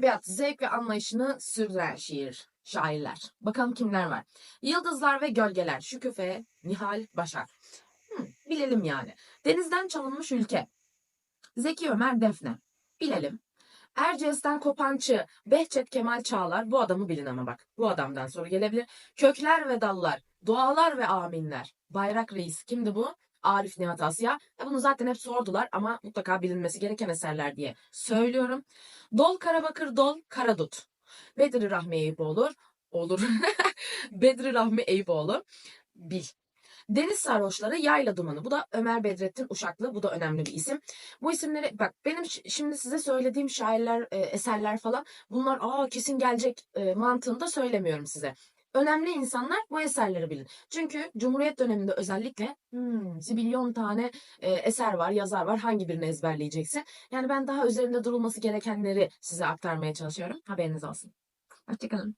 edebiyat zevk ve anlayışını sürdüren şiir, şairler. Bakalım kimler var? Yıldızlar ve Gölgeler, Şüküfe, Nihal Başar. Hmm, bilelim yani. Denizden çalınmış ülke. Zeki Ömer Defne. Bilelim. Erciyes'ten Kopançı, Behçet Kemal Çağlar. Bu adamı bilin ama bak. Bu adamdan soru gelebilir. Kökler ve dallar, dualar ve aminler. Bayrak Reis. Kimdi bu? Arif Nihat Asya. Ya bunu zaten hep sordular ama mutlaka bilinmesi gereken eserler diye söylüyorum. Dol Karabakır Dol Karadut. Bedri Rahmi Eyüboğlu. Olur. Bedri Rahmi Eyüboğlu. Bil. Deniz Sarhoşları Yayla Dumanı. Bu da Ömer Bedrettin Uşaklı. Bu da önemli bir isim. Bu isimleri bak benim şimdi size söylediğim şairler, e, eserler falan bunlar aa kesin gelecek e, mantığında söylemiyorum size. Önemli insanlar bu eserleri bilin. Çünkü Cumhuriyet döneminde özellikle hmm, zibilyon tane e, eser var, yazar var. Hangi birini ezberleyeceksin? Yani ben daha üzerinde durulması gerekenleri size aktarmaya çalışıyorum. Haberiniz olsun. Hoşçakalın.